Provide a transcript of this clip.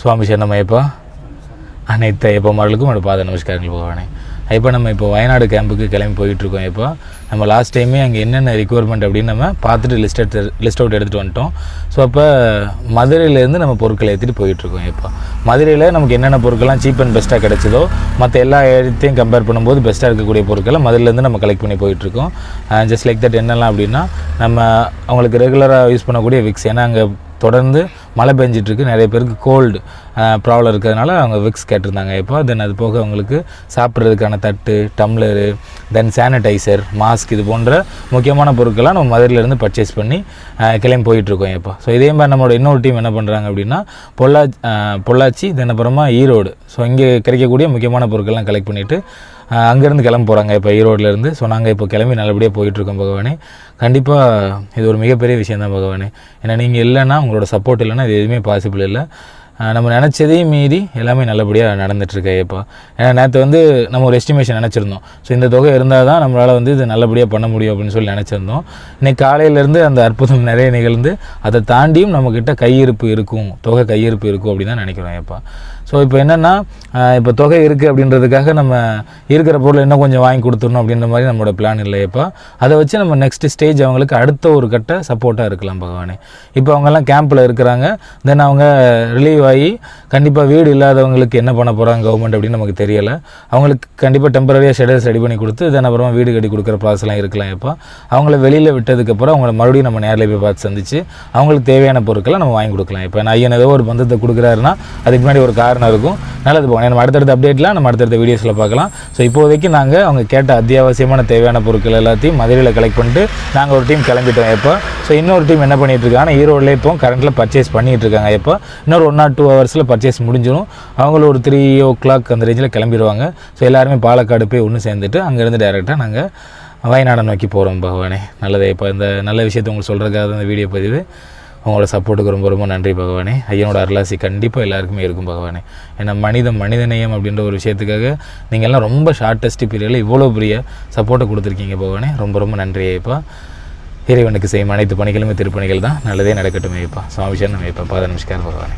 சுவாமி சரணமையப்பா அனைத்து ஐயப்பமார்களுக்கும் என்னோட பாத நமஸ்காரங்கள் போவானே ஐயப்பா நம்ம இப்போ வயநாடு கேம்புக்கு கிளம்பி போயிட்டுருக்கோம் இப்போ நம்ம லாஸ்ட் டைமே அங்கே என்னென்ன ரிக்குவயர்மெண்ட் அப்படின்னு நம்ம பார்த்துட்டு லிஸ்ட் எடுத்து லிஸ்ட் அவுட் எடுத்துகிட்டு வந்துட்டோம். ஸோ அப்போ மதுரையிலேருந்து நம்ம பொருட்களை ஏற்றிட்டு போயிட்டுருக்கோம் இப்போ மதுரையில் நமக்கு என்னென்ன பொருட்கள்லாம் சீப் அண்ட் பெஸ்ட்டாக கிடைச்சதோ மற்ற எல்லா இடத்தையும் கம்பேர் பண்ணும்போது பெஸ்ட்டாக இருக்கக்கூடிய பொருட்களை மதுரையிலேருந்து நம்ம கலெக்ட் பண்ணி போயிட்டுருக்கோம். ஜஸ்ட் லைக் தட் என்னெல்லாம் அப்படின்னா நம்ம அவங்களுக்கு ரெகுலராக யூஸ் பண்ணக்கூடிய விக்ஸ் ஏன்னா அங்கே தொடர்ந்து மழை பெஞ்சிட்டு இருக்கு. நிறைய பேருக்கு கோல்டு ப்ராப்ளம் இருக்கிறதுனால அவங்க விக்ஸ் கேட்டிருந்தாங்க. இப்போ தென் அது போக அவங்களுக்கு சாப்பிட்றதுக்கான தட்டு டம்ளரு தென் சானிடைசர் மாஸ்க் இது போன்ற முக்கியமான பொருட்கள்லாம் நம்ம மதுரையிலேருந்து பர்ச்சேஸ் பண்ணி கிளம்பி போயிட்டுருக்கோம் இப்போ. ஸோ இதே மாதிரி நம்மளோட இன்னொரு டீம் என்ன பண்ணுறாங்க அப்படின்னா பொள்ளா பொள்ளாச்சி தென் அப்புறமா ஈரோடு. ஸோ இங்கே கிடைக்கக்கூடிய முக்கியமான பொருட்கள்லாம் கலெக்ட் பண்ணிவிட்டு அங்கேருந்து கிளம்ப போகிறாங்க இப்போ ஈரோட்லேருந்து ஸோ நாங்கள் இப்போ கிளம்பி நல்லபடியாக போயிட்டுருக்கோம் பகவானே. கண்டிப்பாக இது ஒரு மிகப்பெரிய விஷயம் தான் பகவானே. ஏன்னா நீங்கள் இல்லைன்னா உங்களோட சப்போர்ட் இல்லைன்னா இது எதுவுமே பாசிபிள் இல்லை. நம்ம நினச்சதையும் மீறி எல்லாமே நல்லபடியாக நடந்துட்டுருக்கு இப்போ ஏன்னா நேற்று வந்து நம்ம ஒரு எஸ்டிமேஷன் நினச்சிருந்தோம். ஸோ இந்த தொகை இருந்தால் தான் நம்மளால் வந்து இது நல்லபடியாக பண்ண முடியும் அப்படின்னு சொல்லி நினச்சிருந்தோம். இன்றைக்கி காலையிலேருந்து அந்த அற்புதம் நிறைய நிகழ்ந்து அதை தாண்டியும் நம்மக்கிட்ட கையிருப்பு இருக்கும். தொகை கையிருப்பு இருக்கும் அப்படின்னு தான் நினைக்கிறோம் இப்போ ஸோ இப்போ என்னென்னா இப்போ தொகை இருக்குது அப்படின்றதுக்காக நம்ம இருக்கிற பொருளை இன்னும் கொஞ்சம் வாங்கி கொடுத்துடணும் அப்படின்ற மாதிரி நம்மளோட பிளான் இல்லையப்பா அதை வச்சு நம்ம நெக்ஸ்ட் ஸ்டேஜ் அவங்களுக்கு அடுத்த ஒரு கட்ட சப்போர்ட்டாக இருக்கலாம் பகவானே. இப்போ அவங்கெல்லாம் கேம்பில் இருக்கிறாங்க. தென் அவங்க ரிலீவ் ஆகி கண்டிப்பாக வீடு இல்லாதவங்களுக்கு என்ன பண்ண போகிறாங்க கவர்மெண்ட் அப்படின்னு நமக்கு தெரியலை. அவங்களுக்கு கண்டிப்பாக டெம்பரரியாக ஷெடல்ஸ் ரெடி பண்ணி கொடுத்து தென் அப்புறமா வீடு கட்டி கொடுக்குற ப்ராசஸ்லாம் இருக்கலாம் இப்போ. அவங்கள வெளியில் விட்டதுக்கப்புறம் அவங்கள மறுபடியும் நம்ம நேரில் போய் பார்த்து சந்திச்சு அவங்களுக்கு தேவையான பொருட்களை நம்ம வாங்கி கொடுக்கலாம். இப்போ நான் ஐயன் ஏதோ ஒரு பந்தத்தை கொடுக்குறாருன்னா அதுக்கு முன்னாடி ஒரு காரணம் இருக்கும். நல்லது போகணும் நம்ம அடுத்தடுத்த அப்டேட்லாம் நம்ம அடுத்தடுத்த வீடியோஸில் பார்க்கலாம். ஸோ இப்போதைக்கு நாங்கள் அவங்க கேட்ட அத்தியாவசியமான தேவையான பொருட்கள் எல்லாத்தையும் மதுரையில் கலெக்ட் பண்ணிட்டு நாங்கள் ஒரு டீம் கிளம்பிட்டோம் எப்போ ஸோ இன்னொரு டீம் என்ன பண்ணிகிட்ருக்காங்கன்னா ஈரோடில் இப்போ கரண்ட்டில் பர்ச்சேஸ் பண்ணிகிட்ருக்காங்க இருக்காங்க எப்போ இன்னொரு ஒன் ஆர் டூ ஹவர்ஸில் பர்ச்சேஸ் முடிஞ்சிடும் அவங்களும் ஒரு த்ரீ ஓ கிளாக் அந்த ரேஞ்சில் கிளம்பிடுவாங்க ஸோ எல்லாருமே பாலக்காடு போய் ஒன்று சேர்ந்துட்டு அங்கேருந்து டேரெக்டாக நாங்கள் வயநாடை நோக்கி போகிறோம் பகவானே. நல்லதே. இப்போ இந்த நல்ல விஷயத்தை உங்களுக்கு சொல்கிறதுக்காக தான் இந்த வீடியோ பதிவு. உங்களோட சப்போர்ட்டுக்கு ரொம்ப ரொம்ப நன்றி பகவானே. ஐயனோட அருளாசி கண்டிப்பாக எல்லாருக்குமே இருக்கும் பகவானே. ஏன்னா மனித மனிதநேயம் அப்படின்ற ஒரு விஷயத்துக்காக நீங்கள் எல்லாம் ரொம்ப ஷார்ட்டஸ்ட் பீரியடில் இவ்வளோ பெரிய சப்போர்ட்டை கொடுத்துருக்கீங்க பகவானே. ரொம்ப ரொம்ப நன்றி ஐயப்பா. இறைவனுக்கு செய்யும் அனைத்து பணிகளுமே திருப்பணிகள் தான். நல்லதே நடக்கட்டும் ஐயப்பா. சுவாமிஷன் சரணம் ஐயப்பா. பாத நமஸ்கார் பகவானே.